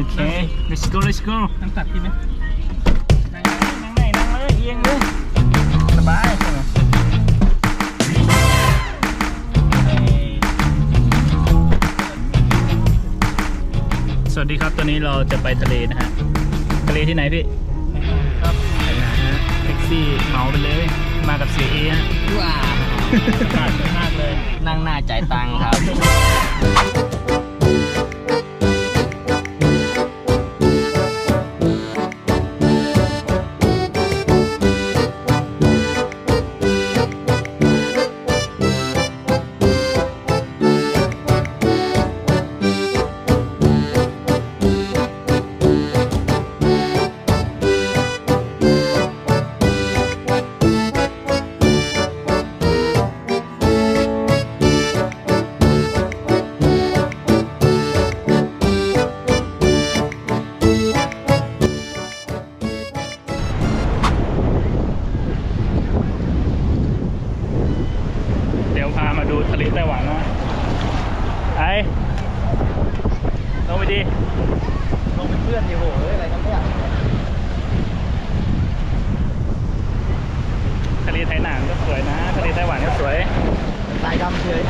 โอเค let's go let's go นั่งตัดพี่ไหมนั่งนั่งไหนนั่งเลยเอียงเลยสบายสวัสดีครับตอนนี้เราจะไปทะเลนะฮะ ทะเลที่ไหนพี่ครับไปไหนฮะแท็กซี่เหมาไปเลย มากับเสียเอฮะว้าอากาศสวยมากเลย นั่งหน้าจ่ายตังค์ครับ ลงไปดิลงเป็นเพื่อนดิโหเอ้ยอะไรกันเนี่ยทะเลไทยหนานก็สวยนะ ทะเลไต้หวันก็สวย ตายดำเฉย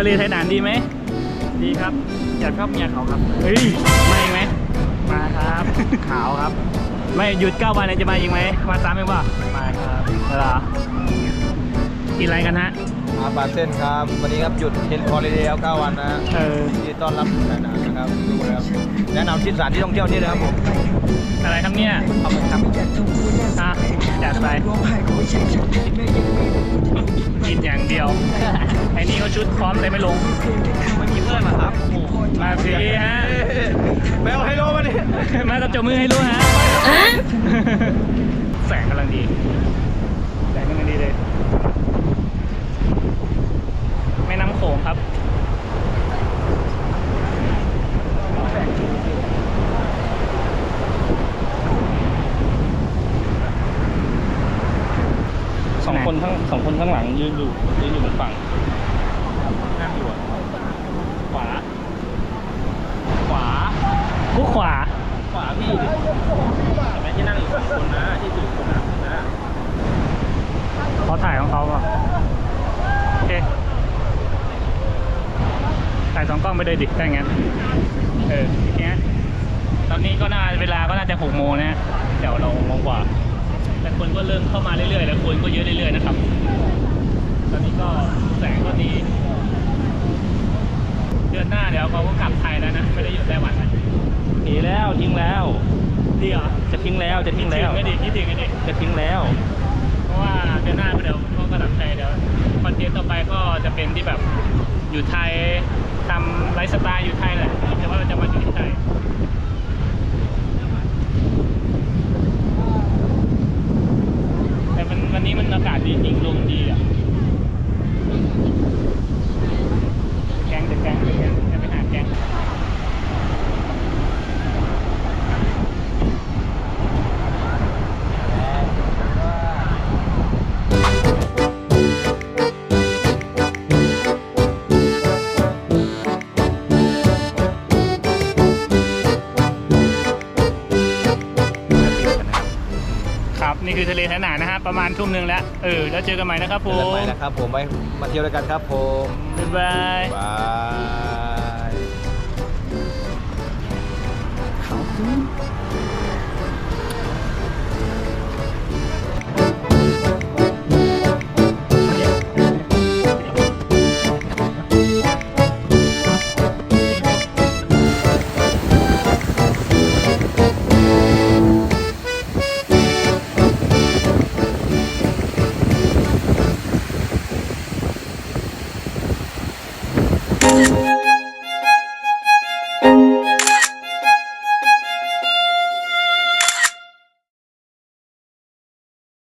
ทะเลไทยหนานดีไหม ดีครับ อยากชอบเมียเขาครับ เฮ้ยมาอีกไหม มาครับ ขาวครับ ไม่หยุดเก้าวันเนี่ยจะมาอีกไหม มาซ้ำอีกป่ะมาครับเหรอกินอะไรกันฮะ อาปาเส้นครับ วันนี้ครับหยุดเทนคอร์เดียว9วันนะฮะเออ ยินดีต้อนรับหนานนะครับดูนะครับแนะนำที่สถานที่ท่องเที่ยวนี่นะครับผมอะไรครับเนี่ยเอาไปทำอะจัดไปกินอย่างเดียวไอ้นี่เขาชุดพร้อมเลยไม่ลงไม่มีเพื่อนเหรอครับโอ้โหมาสิฮะไปเอาไฮโลมาดิมากับจบมือให้รู้ฮะแสงกำลังดีแสงกำลังดีเลยแม่น้ำโขงครับ คนข้างสองคนข้างหลังยืนอยู่ยืนอยู่บนฝั่งนั่งอยู่อะขวา ขวา กูขวา ขวาพี่ดิเห็นไหมที่นั่งอยู่สองคนนะที่ถือคนนะนะเขาถ่ายของเขาป่ะโอเคถ่ายสองกล้องไปเลยดิถ้าอย่างงั้นเอออย่างเงี้ยตอนนี้ก็น่าเวลาก็น่าจะหกโมงนะฮะเดี๋ยวเราหกโมงกว่าแต่คน ก็เริ่มเข้ามาเรื่อยๆแล้วคนก็เยอะเรื่อยๆนะครับ ตอนนี้ก็แสงก็ดีเดือนหน้าเดี๋ยวเขาก็กลับไทยแล้วนะไม่ได้อยู่ไต้หวันนะหนีแล้วทิ้งแล้ว ดีเหรอจะทิ้งแล้วจะทิ้งแล้วไม่ดีคิดถึงไอ้ดิจะทิ้งแล้ว เพราะว่าเดือนหน้าเดี๋ยวเขาก็กลับไทยเดี๋ยวคอนเทนต์ต่อไปก็จะเป็นที่แบบอยู่ไทยทำไลฟ์สไตล์อยู่ไทยแหละแต่ว่าเราจะมาอยู่ที่ไทย นี่คือทะเลแถหนานะฮะประมาณทุ่มหนึ่งแล้วเออแล้วเจอกันใหม่นะครับผเจอกันมใหม่นะครับผมไปมาเที่ยวด้วยกันครับผมบ๊ายบาย บาย